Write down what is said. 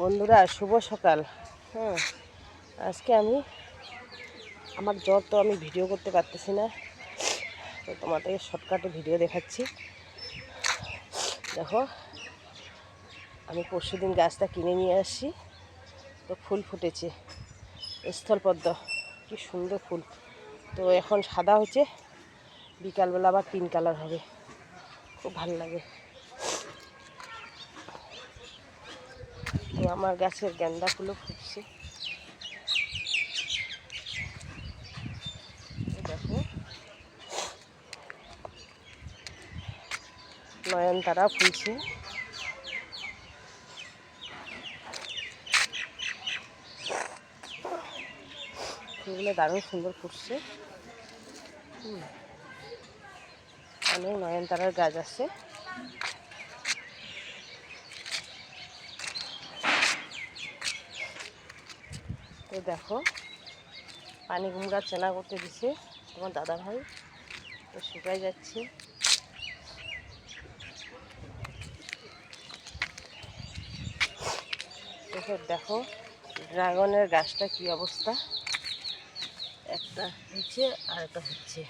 বন্ধুরা, শুভ সকাল। হ্যাঁ আজকে আমি, আমার জ্বর তো আমি ভিডিও করতে পারতেছি না। তো তোমাদেরকে শর্টকাটে ভিডিও দেখাচ্ছি। দেখো, আমি পরশু দিন গাছটা কিনে নিয়ে আসি। তো ফুল ফুটেছে। স্থলপদ্ম, কি সুন্দর ফুল। তো এখন সাদা হচ্ছে, বিকালবেলা আবার পিঙ্ক কালার হবে। খুব ভালো লাগে। আমার গাছের গেন্দা ফুলও ফুটছে দেখো। নয়নতারা ফুলছে। ফুলগুলো দারুণ সুন্দর ফুটছে। অনেক নয়নতারার গাছ আছে। তো দেখো, পানি কুমড়া চেনা করতে দিছে তোমার দাদা ভাই তো শুকাই যাচ্ছে। দেখো দেখো, ড্রাগনের গাছটা কি অবস্থা? একটা হচ্ছে আর একটা হচ্ছে।